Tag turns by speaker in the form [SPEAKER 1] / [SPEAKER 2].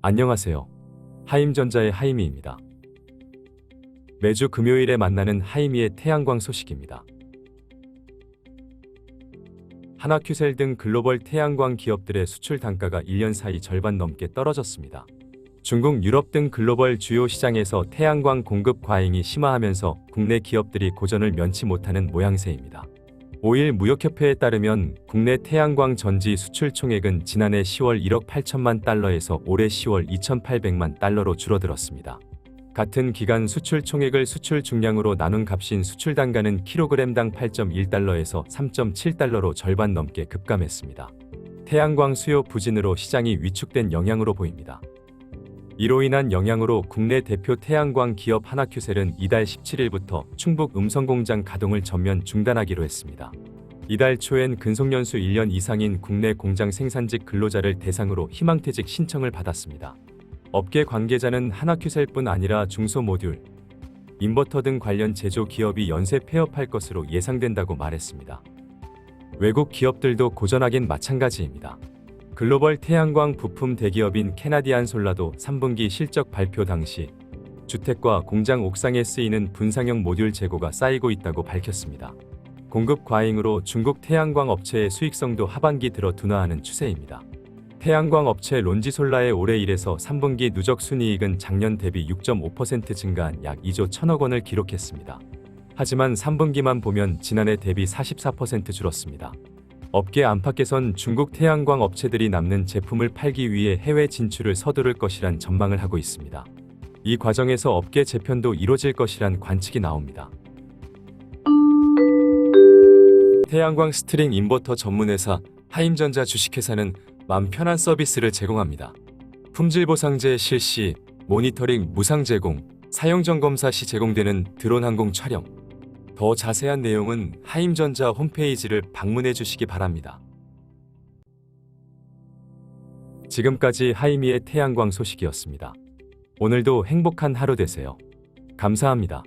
[SPEAKER 1] 안녕하세요. 하임전자의 하이미입니다. 매주 금요일에 만나는 하이미의 태양광 소식입니다. 하나큐셀 등 글로벌 태양광 기업들의 수출 단가가 1년 사이 절반 넘게 떨어졌습니다. 중국, 유럽 등 글로벌 주요 시장에서 태양광 공급 과잉이 심화하면서 국내 기업들이 고전을 면치 못하는 모양새입니다. 5일 무역협회에 따르면 국내 태양광 전지 수출 총액은 지난해 10월 1억 8천만 달러에서 올해 10월 2,800만 달러로 줄어들었습니다. 같은 기간 수출 총액을 수출 중량으로 나눈 값인 수출 단가는 킬로그램당 8.1달러에서 3.7달러로 절반 넘게 급감했습니다. 태양광 수요 부진으로 시장이 위축된 영향으로 보입니다. 이로 인한 영향으로 국내 대표 태양광 기업 하나큐셀은 이달 17일부터 충북 음성공장 가동을 전면 중단하기로 했습니다. 이달 초엔 근속연수 1년 이상인 국내 공장 생산직 근로자를 대상으로 희망퇴직 신청을 받았습니다. 업계 관계자는 하나큐셀뿐 아니라 중소 모듈, 인버터 등 관련 제조 기업이 연쇄 폐업할 것으로 예상된다고 말했습니다. 외국 기업들도 고전하긴 마찬가지입니다. 글로벌 태양광 부품 대기업인 캐나디안 솔라도 3분기 실적 발표 당시 주택과 공장 옥상에 쓰이는 분상형 모듈 재고가 쌓이고 있다고 밝혔습니다. 공급 과잉으로 중국 태양광 업체의 수익성도 하반기 들어 둔화하는 추세입니다. 태양광 업체 론지솔라의 올해 1에서 3분기 누적 순이익은 작년 대비 6.5% 증가한 약 2조 1천억 원을 기록했습니다. 하지만 3분기만 보면 지난해 대비 44% 줄었습니다. 업계 안팎에선 중국 태양광 업체들이 남는 제품을 팔기 위해 해외 진출을 서두를 것이란 전망을 하고 있습니다. 이 과정에서 업계 재편도 이뤄질 것이란 관측이 나옵니다. 태양광 스트링 인버터 전문회사 하임전자 주식회사는 맘 편한 서비스를 제공합니다. 품질 보상제 실시, 모니터링 무상 제공, 사용 점검사 시 제공되는 드론 항공 촬영, 더 자세한 내용은 하임전자 홈페이지를 방문해 주시기 바랍니다. 지금까지 하이미의 태양광 소식이었습니다. 오늘도 행복한 하루 되세요. 감사합니다.